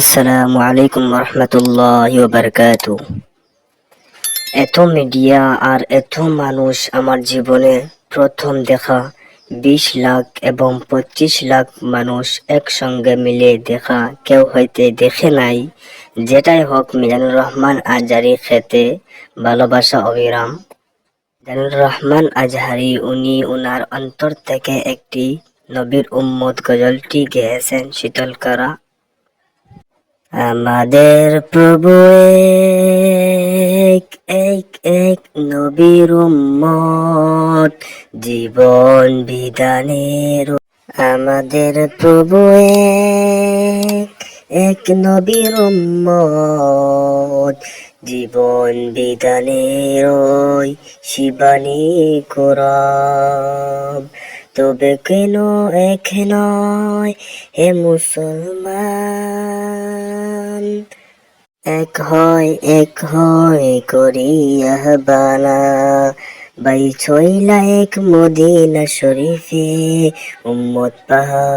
আসসালামু আলাইকুম রহমতুল্লাহ বারকাতু এত মিডিয়া আর এত মানুষ আমার জীবনে প্রথম দেখা, বিশ লাখ এবং পঁচিশ লাখ মানুষ একসঙ্গে মিলে দেখা, কেউ হইতে দেখে নাই। যেটাই হোক, মিজানুর রহমান আজারি খেতে ভালোবাসা অবিরাম। মিজানুর রহমান আজহারি, উনি উনার অন্তর থেকে একটি নবীর উম্মত গজলটি গেয়েছেন শীতলকারা। আমাদের প্রভু এক এক এক নবীর উম্মত, জীবন বিধানের আমাদের প্রভু এক এক নবীর উম্মত, জীবন বিধানের ওই শিবানী কোরআন। তবে কেন এক নয় হে মুসলমান? এক হয় এক হয় করিয়া আহবালা বাই ছইলা এক মদিনা শরীফে উম্মত পাহা।